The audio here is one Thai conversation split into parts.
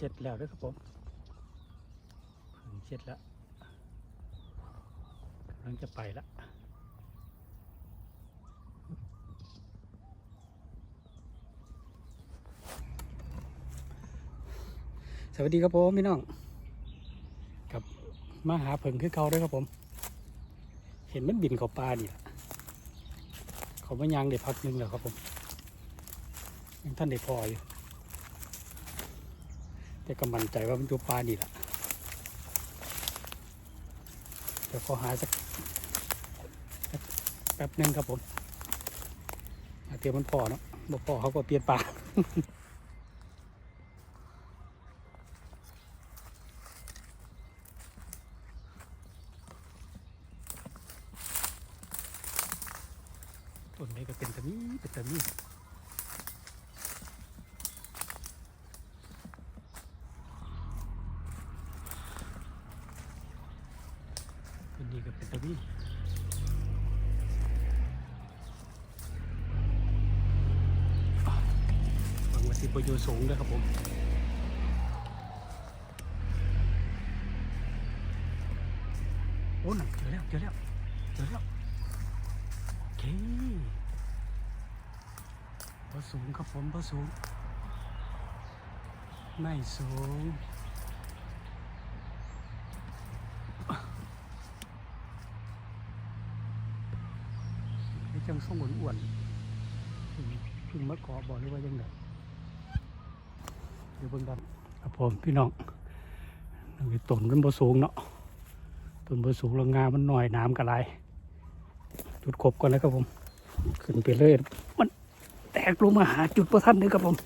เสร็จแล้วด้วยครับผมผึ่งเสร็จแล้วกำลังจะไปละสวัสดีครับผมพี่น้องกับมาหาผึ่งคือเขาด้วยครับผม เห็นมันบินเขาปลานี่ล่ะเขาไม่ยางได้พักหนึงแล้วครับผมยังท่านได้พออยู่ แต่ก็มั่นใจว่ามันอยู่ปลานี่แหละเดี๋ยวขอหาสักแป๊บหนึงครับผมอาเตรียมมันพอเนาะบ่พอเขาก็เปลี่ยนปลาต้นนี้ก็เป็นตะมีเป็นตะมี อันนี้ก็เป็นตะวี โประโยชน์สูงด้วยครับผมโอ้หนังเจอแล้วเจอแล้วเจอแล้วโอเคพอสูงครับผมพอสูง ไม่สูงไอ้จังส่งอ้วนๆถึงถึงมะกอกบอกหรือว่ายังไง เดี๋ยวเบิ่งกันครับผมพี่น้องต้นมันบ่สูงเนาะต้นบ่สูงแล้วงามันหน่อยน้ำกระไรจุดครบก่อนแล้วครับผม ขึ้นไปเลยมันแตกลงมาหาจุดประทันเลยครับผม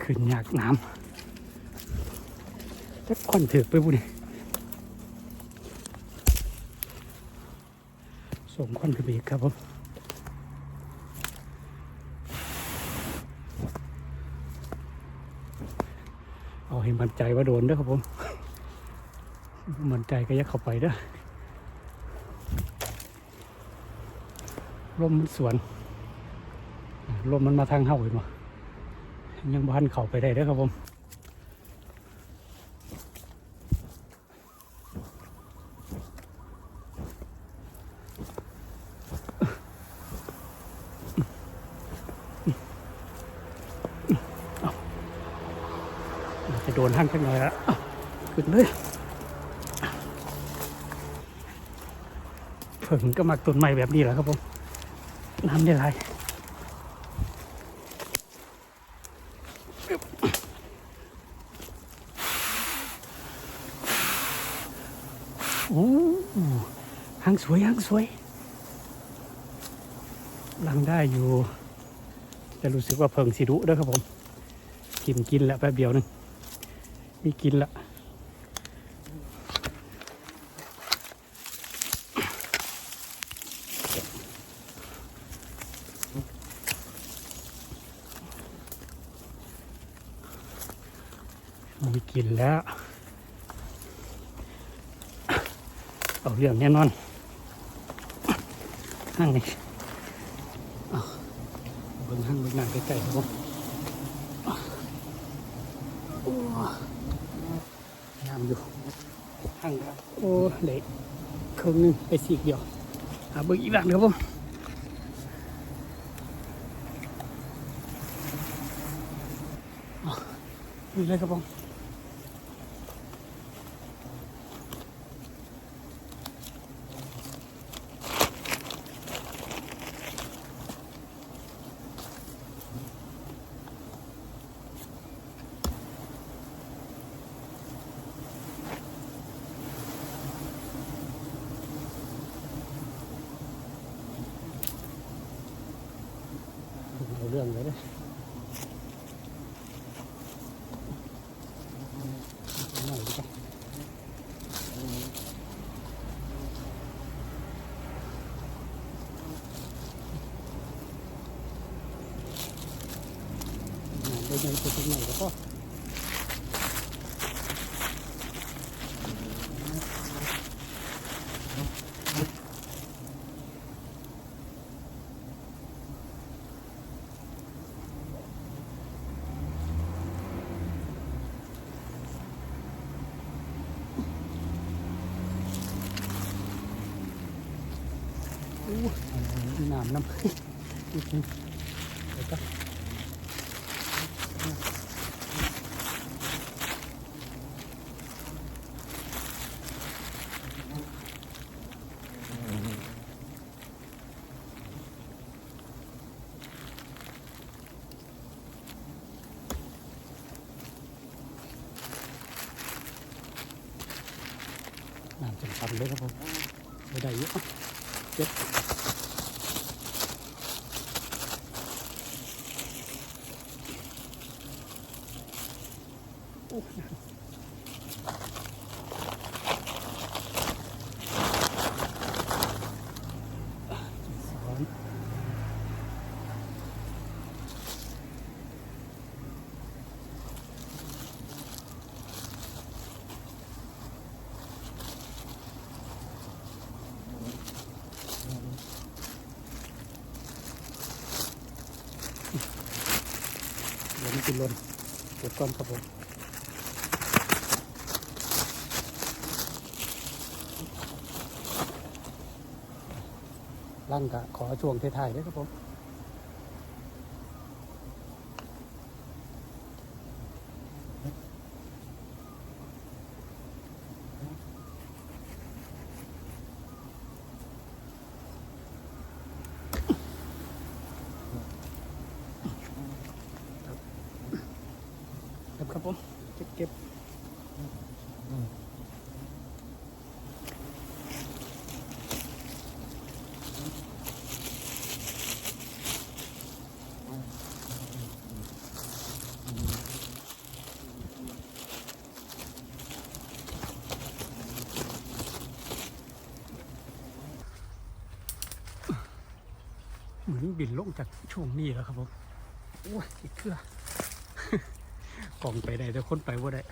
ขึ้นยากน้ำจะควันถือไปบุญ ส่งควันขึ้นไปอีกครับผมเอาให้มันใจว่าโดนด้อครับผมมันใจก็ยักเข้าไปด้อลมมันสวนลมมันมาทางเฮาเห็นบ่ยังบ้านเข้าไปได้ด้อครับผมเอาจะ โดนห้างสักหน่อยละขึ้นเลยเพิ่งก็มักต้นไม้แบบนี้แหละครับผม น้ำได้ไรโอ้หางสวยหางสวยลังได้อยู่จะรู้สึกว่าเพิงสิรุด้วยครับผม กินกินแล้วแป๊บเดียวนึง มีกินละมีกินแล้ว เอาเรื่องแน่นอนห้างนี่เบิ่งห้างเบิ่งหนังใกล้ๆครับผมอ้ามอยู่ห้างครับโอ้เละครึ่งนึงไปสีกเดียวหาเบิ้งอีกหลังครับผมนี่เลยครับผม สีไปถึงไหนแวก็น้ำน้ำเดี๋ยวก็ น้ำจนตันเลยครับผมไม่ได้เยอะเจ็บโอน กินลนเก็บก้อนครับผมลั่นกะขอช่วงเท้ายด้วยครับผม เก็บครับผม เก็บเก็บเห มือนบินลงจากช่วงนี้แล้วครับผมโอ้ยติดเครือกล่องไปได้แต่คนไปว่าได้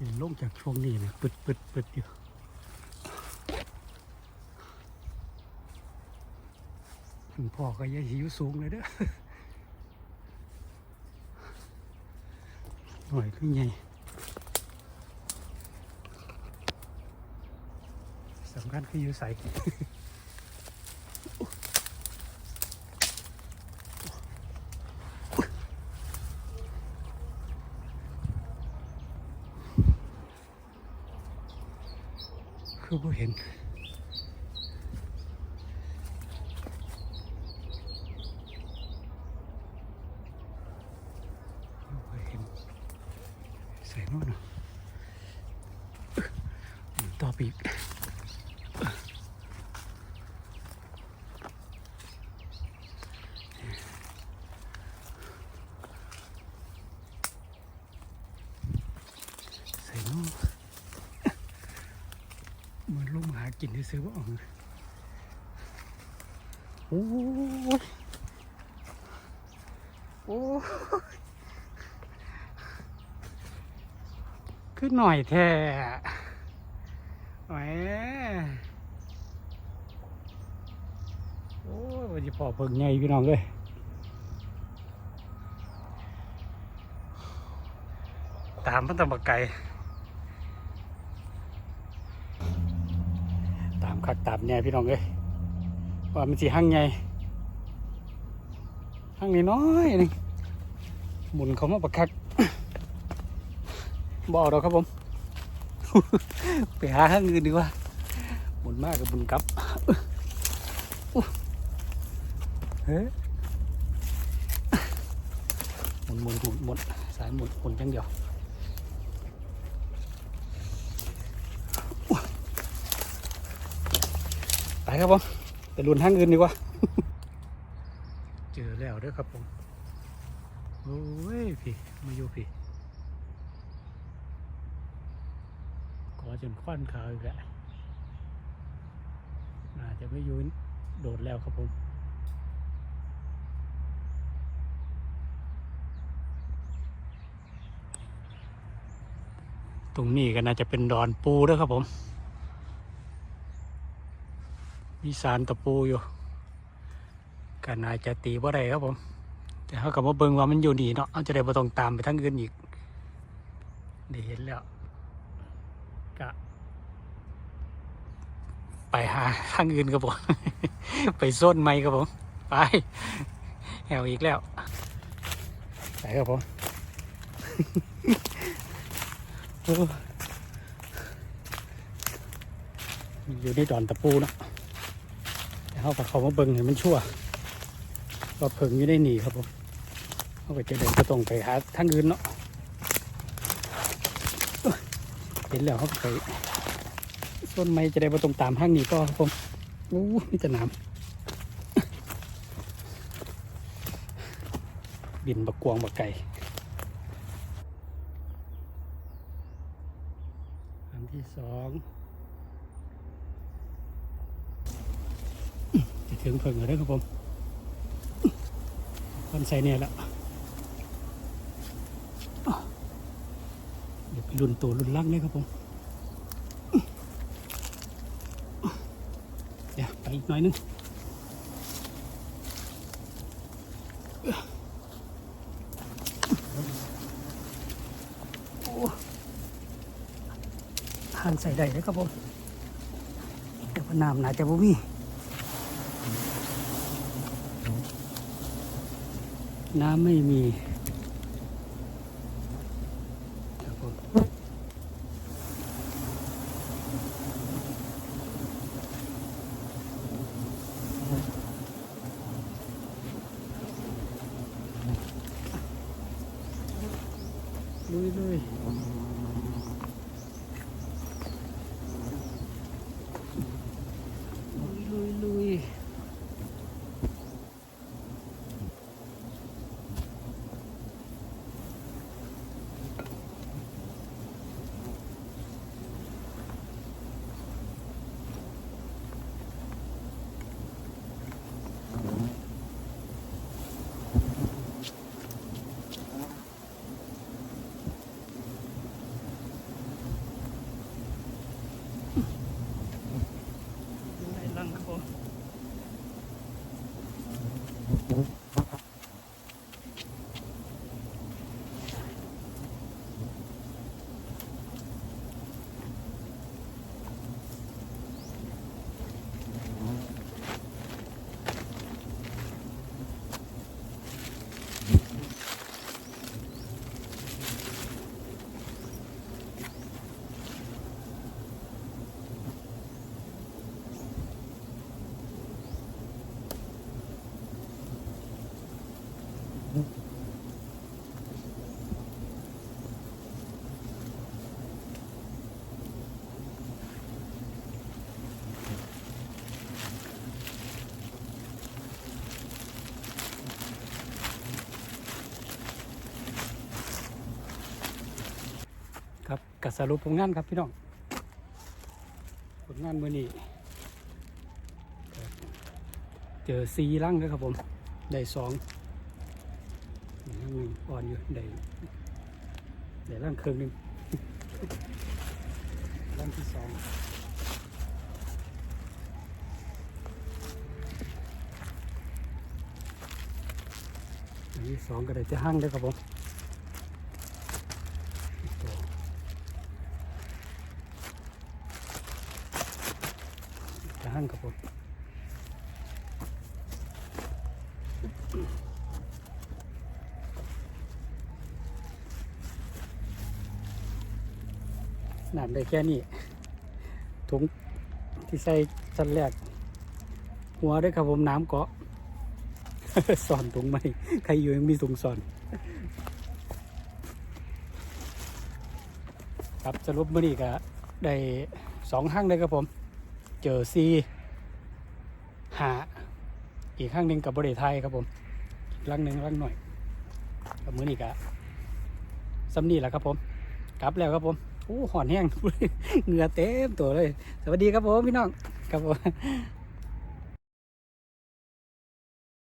บินลงจากช่วงนี้นะปึดปึดปึดอยู่คุณพ่อก็ยังหิวสูงเลยเด้อหน่อยขึ้นใหญ่สำคัญคืออยู่ใสคือบ่เห็นบ่เห็นใส่โน่นน่ะต่อปีกใส่โน่น เหมือนลงมาหากิน ที่ซื้อว่าอองโอ้ยโอ้ขึ้นหน่อยแท้แหมโอ้ยวันนี้พอเพิ่งไงพี่น้องเลยตามพันธบักไก่ามคักตามแน่พี่น้องเอ้ยว่ามันสิหั่งไงหั่งนิดน้อยหนึงหมุนเขามาประคักบอกดอกครับผม ไปหาหั่งอื่นดีกว่าหมุนมากกับบุญกลับเฮ้ยหมุนหมุนหมุนหมุนสายหมุนหมุนจังเดียว ไป ครับผมไปลุนห้างอื่นดีกว่า เจอแล้วด้วยครับผมโอ้ยพี่มาอยู่พี่กอจนควันขาวอีกแล้วน่าจะไม่ยืนโดดแล้วครับผมตรงนี้ก็น่าจะเป็นดอนปูด้วยครับผม มีสารตะปูอยู่ก็น่าจะตีว่าได้ครับผม แต่เขากับว่าเบิ่งว่ามันอยู่นี่เนาะเอาจะได้บ่ต้องตามไปทั้งอื่นอีกได้เห็นแล้วกะไปหาทางอื่นครับผม ไปส้นไม่ครับผม ไปแหวอีกแล้ว ไปครับผมอ้อยู่ในดอนตะปูเนาะ เขากับเขามาเบิ่งเห็นมันชั่วว่าเพิงอยู่ได้หนีครับผมเขาไปเจอเด็กก็ต้องไปหาทางอื่นเนาะเห็นแล้วเขาก็ไปต้นไม้จะได้มาตรงตามห้างนี้ก็ครับผมอู้มีแต่น้ำบินบักกวงบักไก่อันที่สองจะ ถึงเพิ่งแล้วเด้ครับผมคนใส่เนี่ยแล้วเดี๋ยวไปรุ่นตัวรุ่นล่างเลยครับผมเดี๋ยวไปอีกหน่อยนึงหันใส่ได้เลยครับผมแต่ว่าน้ำน่าจะบ่มี น้ำไม่มีครับผมลุยลุย ครับกัสรุปผลงานครับพี่น้องผลงานมือนี้เจอซีลังแล้วครับผมได้สองนึ่งอ่อนอยู่ได้ได้ลังเครื่องหนึ่งลังที่สองอันที่สองก็ได้จะหั่งเลยครับผมตัว จะหั่งครับผมน้ำได้แค่นี้ถุงที่ใส่ชั้นแรก หัวด้วยครับผมน้ำเกาะสอนถุงไหมใครอยู่ยังมีถุงสอน ครับสรุปมื่อนี้ก็ได้สองห้างเลยครับผม เจอซีหาอีกข้างหนึ่งกับบริไทยครับผมลังหนึ่งลังหน่อยกับมือนี้ก็สำนีแหละครับผม กลับแล้วครับผมอู้หอนแห้งเหงื่อเต็มตัวเลย สวัสดีครับผมพี่น้องครับผม